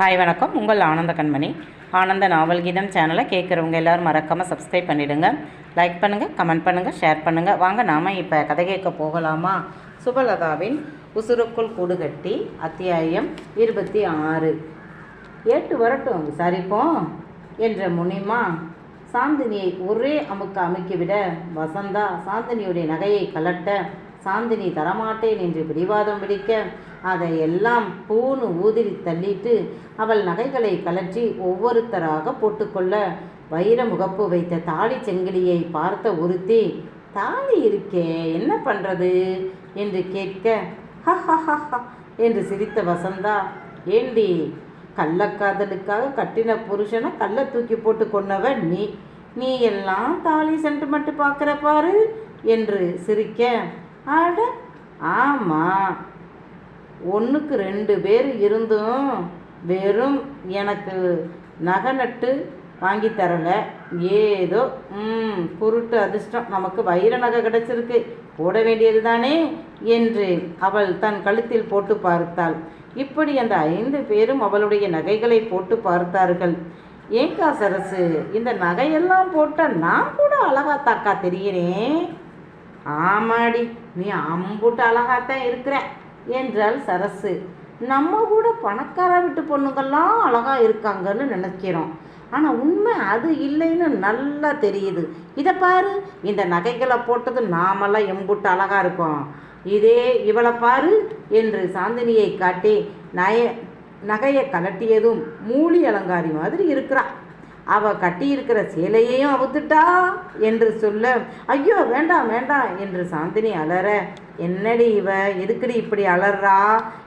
Hi வணக்கம். உங்கள் ஆனந்த கண்மணி. ஆனந்த நாவல் கீதம் சேனலை கேட்குறவங்க எல்லோரும் மறக்காமல் சப்ஸ்கிரைப் பண்ணிவிடுங்க லைக் பண்ணுங்கள் கமெண்ட் பண்ணுங்கள் ஷேர் பண்ணுங்கள் வாங்க நாம் இப்போ கதை கேட்க போகலாமா? சுபலதாவின் உசுருக்குள் கூடு கட்டி அத்தியாயம் இருபத்தி ஆறு. ஏட்டு வரட்டும் விசாரிப்போம் என்ற முனிமா. சாந்தினியை ஒரே அமுக்க அமுக்கிவிட வசந்தா சாந்தினியுடைய நகையை கலட்ட சாந்தினி தரமாட்டேன் என்று பிடிவாதம் பிடிக்க அதை எல்லாம் பூணு ஊதிரி தள்ளிட்டு அவள் நகைகளை கலற்றி ஒவ்வொருத்தராக போட்டுக்கொள்ள வைர முகப்பு வைத்த தாலி செங்கிலியை பார்த்த ஒருத்தி தாலி இருக்கே என்ன பண்ணுறது என்று கேட்க "ஹஹஹஹ" என்று சிரித்த வசந்தா ஏண்டி கள்ளக்காதலுக்காக கட்டின புருஷனை கல்லை தூக்கி போட்டு கொன்னவன் நீ நீ எல்லாம் தாலி சென்டிமெண்ட் பார்க்குற பாரு என்று சிரிக்க ஆட ஆமாம் ஒன்றுக்கு ரெண்டு பேர் இருந்தும் வெறும் எனக்கு நகை நட்டு வாங்கி தரல. ஏதோ ம் குருட்டு அதிர்ஷ்டம். நமக்கு வைர நகை கிடச்சிருக்கு. போட வேண்டியது தானே என்று அவள் தன் கழுத்தில் போட்டு பார்த்தாள். இப்படி அந்த ஐந்து பேரும் அவளுடைய நகைகளை போட்டு பார்த்தார்கள். ஏங்கா சரசு இந்த நகையெல்லாம் போட்டால் நான் கூட அழகா தாக்கா தெரிகிறேன்? ஆமாடி நீ அம்புட்டு அழகாத்தான் இருக்கிறேன் என்றாள் சரசு. நம்ம கூட பணக்கார வீட்டு பொண்ணுங்கள்லாம் அழகாக இருக்காங்கன்னு நினைக்கிறோம். ஆனால் உண்மை அது இல்லைன்னு நல்லா தெரியுது. இதை பாரு இந்த நகைகளை போட்டது நாமெல்லாம் எம்புட்டு அழகாக இருக்கோம். இதே இவளை பாரு என்று சாந்தினியை காட்டி நய நகையை கலட்டியதும் மூலி அலங்காரி மாதிரி இருக்கிறா. அவ கட்டியிருக்கிற சேலையையும் அவுத்துட்டா என்று சொல்ல ஐயோ வேண்டாம் வேண்டாம் என்று சாந்தினி அலற. என்னடி இவ? எதுக்குடி இப்படி அலறா?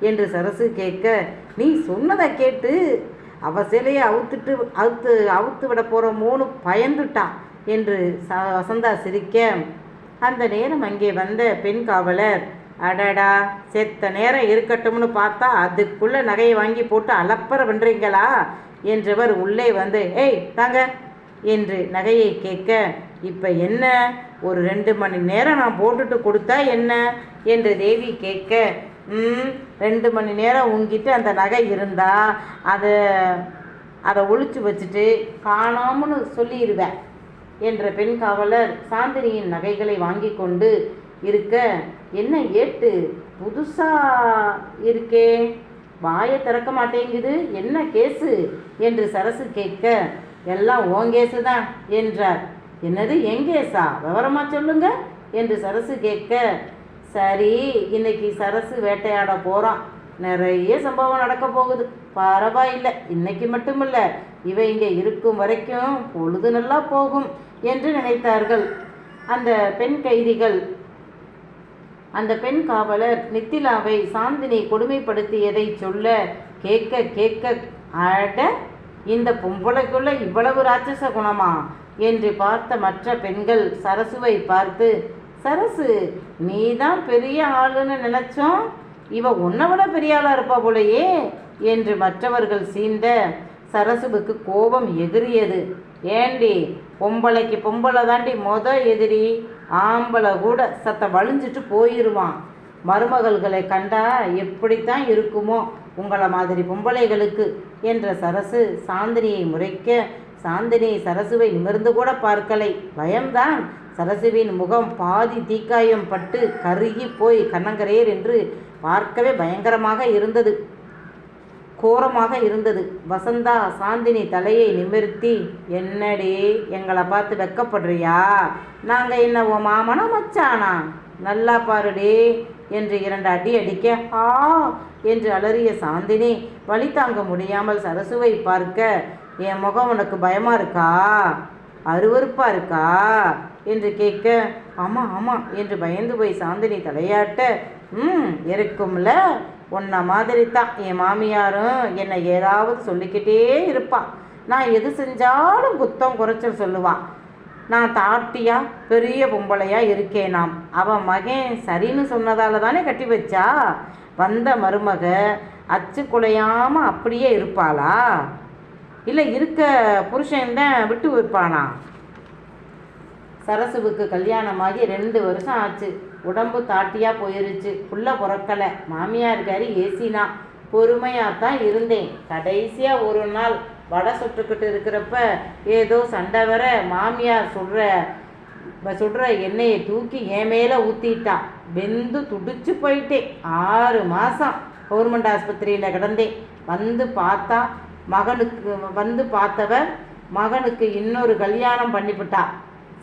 என்று சரசு கேட்க நீ சொன்னதை கேட்டு அவ சேலையை அவுத்துட்டு அவுத்து அவுத்து விட போகிற மூணு பயந்துட்டா என்று ச வசந்தா சிரிக்க. அந்த நேரம் அங்கே வந்த பெண் காவலர் அடடா செத்த நேரம் இருக்கட்டும்னு பார்த்தா அதுக்குள்ளே நகையை வாங்கி போட்டு அலப்பற பண்ணுறீங்களா என்றவர் உள்ளே வந்து ஏய் தாங்க. என்று நகையை கேட்க இப்போ என்ன? ஒரு ரெண்டு மணி நேரம் நான் போட்டுட்டு கொடுத்தா என்ன? என்று தேவி கேட்க ம் ரெண்டு மணி நேரம் உங்கிட்ட அந்த நகை இருந்தா அதை அதை ஒழிச்சு வச்சுட்டு காணோம்னு சொல்லிடுவேன் என்ற பெண் காவலர் சாந்தினியின் நகைகளை வாங்கி கொண்டு இருக்க என்ன ஏட்டு? புதுசாக இருக்கே. வாயை திறக்க மாட்டேங்குது. என்ன கேஸு என்று சரசு கேட்க எல்லாம் ஓன் கேஸு தான் என்றார். என்னது என் கேஸா விவரமாக சொல்லுங்க. என்று சரசு கேட்க சரி இன்னைக்கு சரசு வேட்டையாட போகிறான் நிறைய சம்பவம் நடக்க போகுது. பரவாயில்லை இன்னைக்கு மட்டுமில்ல. இவை இங்கே இருக்கும் வரைக்கும் பொழுது நல்லா போகும் என்று நினைத்தார்கள். அந்த பெண் கைதிகள் அந்த பெண் காவலர் நித்திலாவை சாந்தினி கொடுமைப்படுத்தியதை சொல்ல கேட்க கேட்க அட இந்த பொம்பளைக்குள்ள இவ்வளவு ராட்சச குணமா? என்று பார்த்த மற்ற பெண்கள் சரசுவை பார்த்து சரசு நீ தான் பெரிய ஆளுன்னு நினைச்சோம். இவ உன்னை விட பெரிய ஆளா இருப்பா போலயே என்று மற்றவர்கள் சீண்ட சரசுவுக்கு கோபம் எகிரியது ஏண்டி பொம்பளைக்கு பொம்பளை தாண்டி மொத எதிரி ஆம்பளை கூட சத்த வழிஞ்சிட்டு போயிடுவான் மருமகள்களை கண்டா எப்படித்தான் இருக்குமோ உங்களை மாதிரி பொம்பளைகளுக்கு என்ற சரசு சாந்தினியை முறைக்க சாந்தினி சரசுவை நிமிர்ந்து கூட பார்க்கலை. பயம்தான். சரசுவின் முகம் பாதி தீக்காயம் பட்டு கருகி போய் கண்ணங்கரையர் என்று பார்க்கவே பயங்கரமாக இருந்தது. கோரமாக இருந்தது. வசந்தா சாந்தினி தலையை நிமிர்த்தி என்னடி எங்களை பார்த்து வெக்கப்படுறியா? நாங்கள் என்ன உன் மாமனா மச்சானா? நல்லா பாருடி என்று இரண்டு அடி அடிக்க ஆ என்று அலறிய சாந்தினி வழி தாங்க முடியாமல் சரசுவை பார்க்க என் முகம் உனக்கு பயமா இருக்கா? அருவருப்பா இருக்கா? என்று கேட்க ஆமாம் ஆமாம் என்று பயந்து போய் சாந்தினி தலையாட்ட ம் இருக்கும்ல உன்னை மாதிரி தான் என் மாமியாரும் என்னை ஏதாவது சொல்லிக்கிட்டே இருப்பான். நான் எது செஞ்சாலும் குத்தம் குறைச்சல் சொல்லுவான். நான் தாட்டியா பெரிய பொம்பளையா இருக்கேன் நாம் அவன் மகன் சரின்னு சொன்னதால தானே கட்டி வச்சா? வந்த மருமக அச்சு குலையாமல் அப்படியே இருப்பாளா? இல்லை இருக்க புருஷன் தான் விட்டு வைப்பானா? சரசுவுக்கு கல்யாணமாகி ரெண்டு வருஷம் ஆச்சு. உடம்பு தாட்டியாக போயிருச்சு. புள்ள பிறக்கலை. மாமியாருக்காரி ஏசினா. பொறுமையாக தான் இருந்தேன். கடைசியாக ஒரு நாள் வடை சுட்டுக்கிட்டு இருக்கிறப்ப ஏதோ சண்டை வர மாமியார் சுடுற சுடுற எண்ணெயை தூக்கி என் மேலே ஊற்றிட்டான் வெந்து துடிச்சு போயிட்டேன். ஆறு மாதம் கவர்மெண்ட் ஆஸ்பத்திரியில் கிடந்தேன். வந்து பார்த்தா மகனுக்கு வந்து பார்த்தவ மகனுக்கு இன்னொரு கல்யாணம் பண்ணிவிட்டா.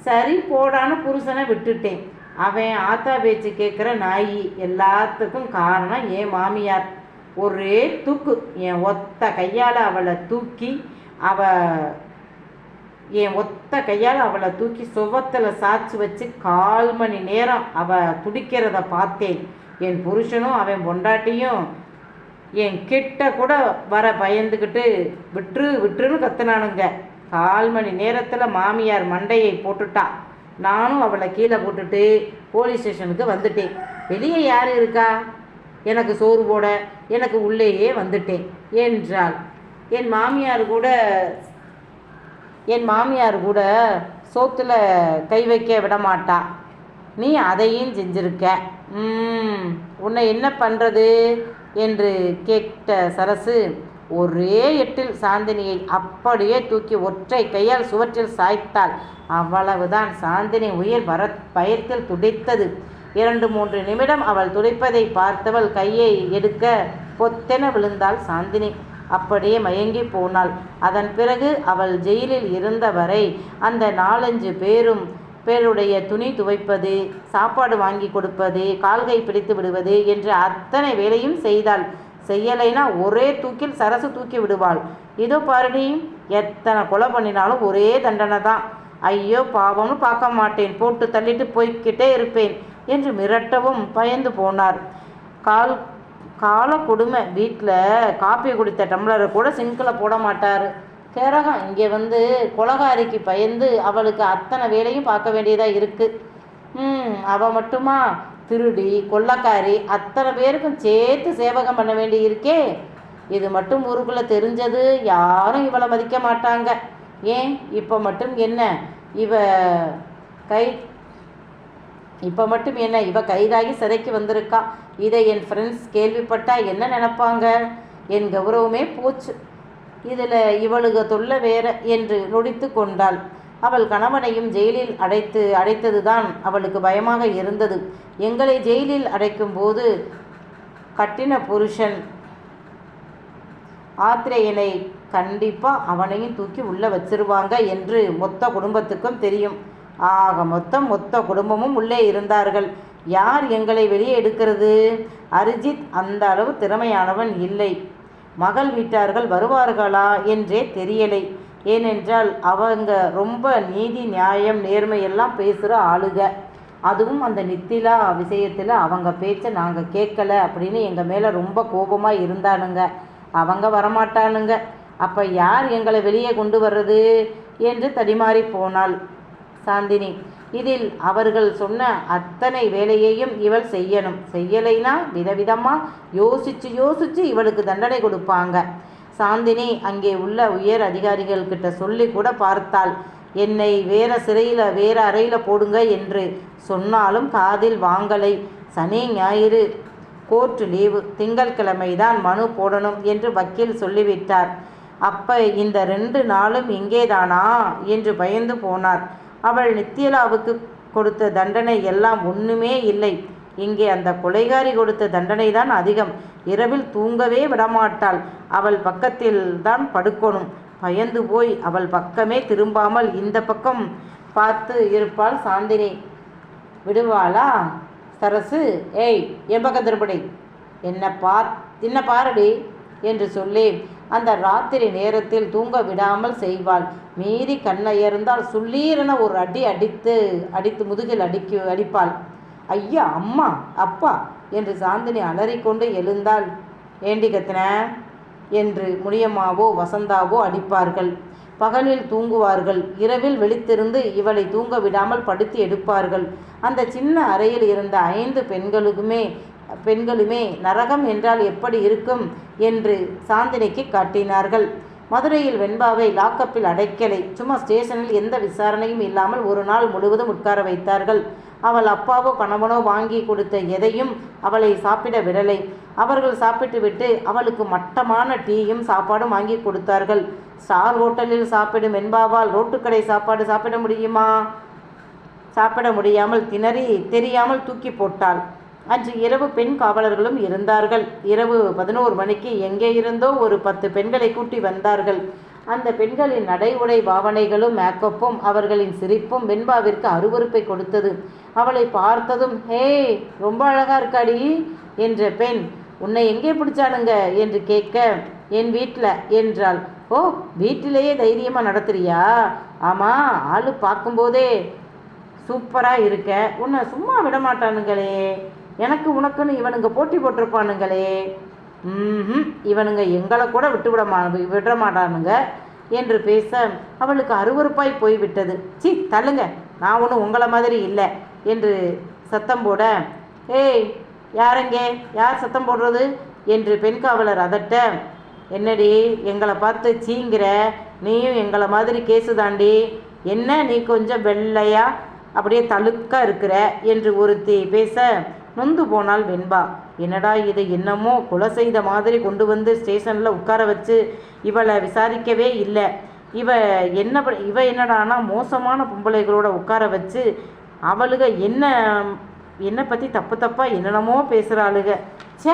சரி போடான்னு புருஷனை விட்டுட்டேன். அவன் ஆத்தா பேச்சு கேட்குற நாயி எல்லாத்துக்கும் காரணம் என் மாமியார். ஒரே தூக்கு. என் ஒத்த கையால் அவளை தூக்கி அவ என் ஒத்த கையால் அவளை தூக்கி சுவத்தில் சாய்ச்சி வச்சு கால் மணி நேரம் அவள் துடிக்கிறத பார்த்தேன். என் புருஷனும் அவன் பொண்டாட்டியும் என் கிட்ட கூட வர பயந்துக்கிட்டு விட்டுரு விட்டுருன்னு கத்துனானுங்க. கால் மணி நேரத்தில் மாமியார் மண்டையை போட்டுட்டா. நானும் அவளை கீழே போட்டுட்டு போலீஸ் ஸ்டேஷனுக்கு வந்துட்டேன். வெளியே யார் இருக்கா? எனக்கு சோறு போட எனக்கு உள்ளேயே வந்துட்டேன். என்றாள். என் மாமியார் கூட என் மாமியார் கூட சோத்துல கை வைக்க விட மாட்டா நீ அதையும் செஞ்சிருக்க. உன்னை என்ன பண்ணுறது என்று கேட்ட சரசு ஒரே எட்டில் சாந்தினியை அப்படியே தூக்கி ஒற்றை கையால் சுவற்றில் சாய்த்தாள். அவ்வளவுதான் சாந்தினி உயிர் வர பயத்தில் துடித்தது. இரண்டு மூன்று நிமிடம் அவள் துடிப்பதை பார்த்தவள் கையை எடுக்க பொத்தென விழுந்தாள் சாந்தினி. அப்படியே மயங்கி போனாள். அதன் பிறகு அவள் ஜெயிலில் இருந்தவரை அந்த நாலஞ்சு பேரும் பேருடைய துணி துவைப்பது சாப்பாடு வாங்கி கொடுப்பது கால்கை பிடித்து விடுவது என்று அத்தனை வேலையும் செய்தாள். செய்யலைனா ஒரே தூக்கில் சரசு தூக்கி விடுவாள். இதோ பாருடி எத்தனை கொலை பண்ணினாலும் ஒரே தண்டனை தான். ஐயோ பாவம்னு பார்க்க மாட்டேன். போட்டு தள்ளிட்டு போய்க்கிட்டே இருப்பேன் என்று மிரட்டவும் பயந்து போனார். கால் கால கொடுமை. வீட்டில் காப்பி குடித்த டம்ளரை கூட சிங்கில் போட மாட்டார். கேரகம் இங்கே வந்து கொலகாரிக்கு பயந்து அவளுக்கு அத்தனை வேலையும் பார்க்க வேண்டியதாக இருக்குது ம் அவள் மட்டுமா? திருடி கொள்ளக்காரி அத்தனை பேருக்கும் சேர்த்து சேவகம் பண்ண வேண்டி இருக்கே இது மட்டும் ஊருக்குள்ளே தெரிஞ்சது யாரும் இவளை மதிக்க மாட்டாங்க. ஏன்? இப்போ மட்டும் என்ன? இவ கை இப்போ மட்டும் என்ன? இவ கைதாகி சிறைக்கு வந்திருக்கா. இதை என் ஃப்ரெண்ட்ஸ் கேள்விப்பட்டால் என்ன நினைப்பாங்க? என் கௌரவமே போச்சு. இதில் இவளுக தொல்லை வேற என்று நொடித்து கொண்டாள். அவள் கணவனையும் ஜெயிலில் அடைத்து அடைத்ததுதான் அவளுக்கு பயமாக இருந்தது. எங்களை ஜெயிலில் அடைக்கும்போது கட்டின புருஷன் ஆத்திரேயனை கண்டிப்பாக அவனையும் தூக்கி உள்ளே வச்சிருவாங்க என்று மொத்த குடும்பத்துக்கும் தெரியும். ஆக மொத்தம் மொத்த குடும்பமும் உள்ளே இருந்தார்கள். யார் எங்களை வெளியே எடுக்கிறது? அரிஜித் அந்த அளவு திறமையானவன் இல்லை. மகள் வீட்டார்கள் வருவார்களா என்றே தெரியலை. ஏனென்றால் அவங்க ரொம்ப நீதி நியாயம் நேர்மை எல்லாம் பேசுகிற ஆளுக. அதுவும் அந்த நித்திலா விஷயத்தில் அவங்க பேச்சை நாங்கள் கேட்கல அப்படின்னு எங்கள் மேலே ரொம்ப கோபமாக இருந்தானுங்க. அவங்க வரமாட்டானுங்க. அப்போ யார் எங்களை வெளியே கொண்டு வர்றது என்று தடிமாறி போனாள் சாந்தினி. இதில் அவர்கள் சொன்ன அத்தனை வேலையையும் இவள் செய்யணும். செய்யலைனா விதவிதமாக யோசிச்சு யோசிச்சு இவளுக்கு தண்டனை கொடுப்பாங்க. சாந்தினி அங்கே உள்ள உயர் அதிகாரிகள் கிட்ட சொல்லி கூட பார்த்தாள். என்னை வேற சிறையில் வேற அறையில் போடுங்க என்று சொன்னாலும் காதில் வாங்கலை. சனி ஞாயிறு கோர்ட் லீவு திங்கட்கிழமை தான் மனு போடணும் என்று வக்கீல் சொல்லிவிட்டார். அப்ப இந்த ரெண்டு நாளும் இங்கேதானா? என்று பயந்து போனார். அவள் நித்யலாவுக்கு கொடுத்த தண்டனை எல்லாம் ஒன்றுமே இல்லை. இங்கே அந்த கொலைகாரி கொடுத்த தண்டனை தான் அதிகம். இரவில் தூங்கவே விடமாட்டாள். அவள் பக்கத்தில் தான் படுக்கணும். பயந்து போய் அவள் பக்கமே திரும்பாமல் இந்த பக்கம் பார்த்து இருப்பாள் சாந்தினி. விடுவாளா? சரசு ஏய் என் பக்கம் திருப்படி என்ன பார் என்ன பாருடி? என்று சொல்லி அந்த ராத்திரி நேரத்தில் தூங்க விடாமல் செய்வாள். மீறி கண்ணை இருந்தால் சுள்ளீரென ஒரு அடி அடித்து அடித்து முதுகில் அடிக்கு அடிப்பாள். ஐயா அம்மா அப்பா என்று சாந்தினி அலறிக்கொண்டு எழுந்தாள். ஏண்டி கத்தின? என்று முனியம்மாவோ வசந்தாவோ அடிப்பார்கள். பகலில் தூங்குவார்கள். இரவில் விழித்திருந்து இவளை தூங்க விடாமல் படுத்தி எடுப்பார்கள். அந்த சின்ன அறையில் இருந்த ஐந்து பெண்களுக்குமே பெண்களுமே நரகம் என்றால் எப்படி இருக்கும்? என்று சாந்தினிக்கு காட்டினார்கள். மதுரையில் வெண்பாவை லாக்கப்பில் அடைக்கலை. சும்மா ஸ்டேஷனில் எந்த விசாரணையும் இல்லாமல் ஒரு நாள் முழுவதும் உட்கார வைத்தார்கள். அவள் அப்பாவோ கணவனோ வாங்கி கொடுத்த எதையும் அவளை சாப்பிட விடலை. அவர்கள் சாப்பிட்டுவிட்டு அவளுக்கு மட்டமான டீயும் சாப்பாடும் வாங்கி கொடுத்தார்கள். ஸ்டார் ஹோட்டலில் சாப்பிடும் என்பாவால் ரோட்டுக்கடை சாப்பாடு சாப்பிட முடியுமா? சாப்பிட முடியாமல் திணறி தெரியாமல் தூக்கி போட்டாள். அன்று இரவு பெண் காவலர்களும் இருந்தார்கள். இரவு பதினோரு மணிக்கு எங்கே இருந்தோ ஒரு பத்து பெண்களை கூட்டி வந்தார்கள். அந்த பெண்களின் நடை உடை பாவனைகளும் மேக்கப்பும் அவர்களின் சிரிப்பும் வெண்பாவிற்கு அருவருப்பை கொடுத்தது. அவளை பார்த்ததும் ஹே ரொம்ப அழகா இருக்காடி என்ற பெண் உன்னை எங்கே பிடிச்சானுங்க? என்று கேட்க என் வீட்டில் என்றாள். ஓ வீட்டிலேயே தைரியமாக நடத்துறியா? ஆமாம் ஆளு பார்க்கும்போதே சூப்பராக இருக்க. உன்னை சும்மா விட மாட்டானுங்களே எனக்கு உனக்குன்னு இவனுங்க போட்டி போட்டிருப்பானுங்களே. இவனுங்க எங்களை கூட விட்டு விட மா விட மாட்டானுங்க என்று பேச அவளுக்கு அருவறுப்பாய் போய்விட்டது. சி தள்ளுங்க. நான் ஒன்றும் உங்களை மாதிரி இல்லை என்று சத்தம் போட ஏய் யாரெங்கே? யார் சத்தம் போடுறது? என்று பெண் காவலர் அதட்ட என்னடி எங்களை பார்த்து சீங்கிற? நீயும் எங்களை மாதிரி கேசு தாண்டி என்ன நீ கொஞ்சம் வெள்ளையா? அப்படியே தழுக்க இருக்கிற? என்று ஒருத்தி பேச நொந்து போனாள் வெண்பா. என்னடா இது என்னமோ கொலை செய்த மாதிரி கொண்டு வந்து ஸ்டேஷனில் உட்கார வச்சு இவளை விசாரிக்கவே இல்லை. இவ என்ன ப- இவ என்னடானா மோசமான பொம்பளைகளோட உட்கார வச்சு அவளுக என்ன என்னை பற்றி தப்பு தப்பாக என்னென்னமோ பேசுகிறாளுக ச்சே!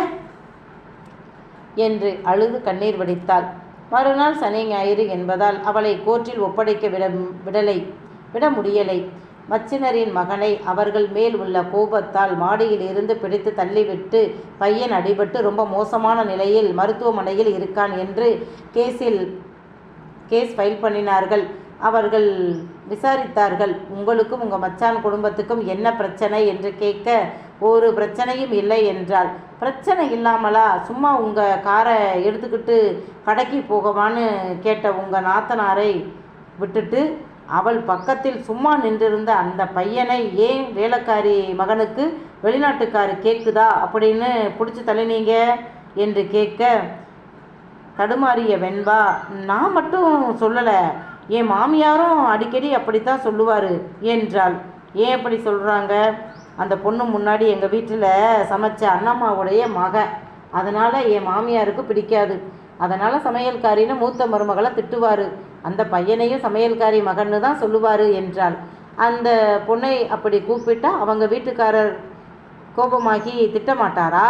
என்று அழுது கண்ணீர் வடித்தாள். மறுநாள் சனி ஞாயிறு என்பதால் அவளை கோர்ட்டில் ஒப்படைக்க விட விடலை விட முடியலை. மச்சினரின் மகனை அவர்கள் மேல் உள்ள கோபத்தால் மாடியில் இருந்து பிடித்து தள்ளிவிட்டு பையன் அடிபட்டு ரொம்ப மோசமான நிலையில் மருத்துவமனையில் இருக்கான் என்று கேஸில் கேஸ் ஃபைல் பண்ணினார்கள். அவர்கள் விசாரித்தார்கள் உங்களுக்கும் உங்கள் மச்சான் குடும்பத்துக்கும் என்ன பிரச்சனை? என்று கேட்க ஒரு பிரச்சனையும் இல்லை என்றால் பிரச்சனை இல்லாமலா? சும்மா உங்கள் காரை எடுத்துக்கிட்டு கடைக்கு போகவான்னு கேட்ட உங்கள் நாத்தனாரை விட்டுட்டு அவள் பக்கத்தில் சும்மா நின்றிருந்த அந்த பையனை ஏன் வேலைக்காரி மகனுக்கு வெளிநாட்டுக்காரு கேட்குதா அப்படின்னு பிடிச்சி தள்ளினீங்க என்று கேட்க தடுமாறிய வெண்பா நான் மட்டும் சொல்லலை. என் மாமியாரும் அடிக்கடி அப்படித்தான் சொல்லுவார் என்றாள். ஏன் அப்படி சொல்கிறாங்க அந்த பொண்ணு முன்னாடி எங்கள் வீட்டில் சமைச்ச அண்ணம்மாவுடைய மகன். அதனால் என் மாமியாருக்கு பிடிக்காது. அதனால் சமையல்காரின்னு மூத்த மருமகளை திட்டுவார். அந்த பையனையும் சமையல்காரி மகன்னு தான் சொல்லுவார் என்றாள். அந்த பொண்ணை அப்படி கூப்பிட்டா அவங்க வீட்டுக்காரர் கோபமாகி திட்டமாட்டாரா?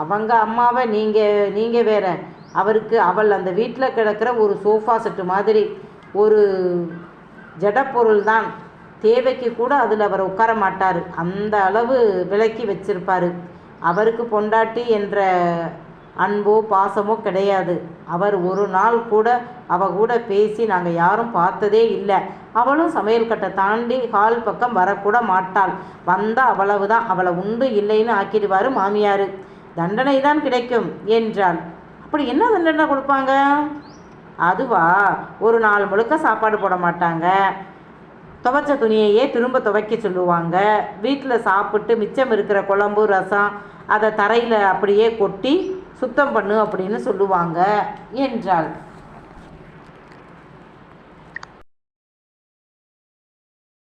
அவங்க அம்மாவை நீங்கள் நீங்கள் வேற. அவருக்கு அவள் அந்த வீட்டில் கிடக்கிற ஒரு சோஃபா செட்டு மாதிரி ஒரு ஜடப்பொருள் தான். தேவைக்கு கூட அதில் அவர் உட்கார மாட்டார். அந்த அளவு விலக்கி வச்சிருப்பார். அவருக்கு பொண்டாட்டி என்ற அன்போ பாசமோ கிடையாது. அவர் ஒரு நாள் கூட அவ கூட பேசி நாங்கள் யாரும் பார்த்ததே இல்லை. அவளும் சமையல் கட்டை தாண்டி ஹால் பக்கம் வரக்கூட மாட்டாள். வந்தால் அவ்வளவுதான். அவளை உண்டு இல்லைன்னு ஆக்கிடுவார் மாமியார். தண்டனை தான் கிடைக்கும் என்றாள். அப்படி என்ன தண்டனை கொடுப்பாங்க? அதுவா? ஒரு நாள் முழுக்க சாப்பாடு போட மாட்டாங்க. துவைச்ச துணியையே திரும்ப துவைக்க சொல்லுவாங்க. வீட்டில் சாப்பிட்டு மிச்சம் இருக்கிற குழம்பு ரசம் அதை தரையில் அப்படியே கொட்டி சுத்தம் பண்ணு அப்படின்னு சொல்லுவாங்க என்றாள்.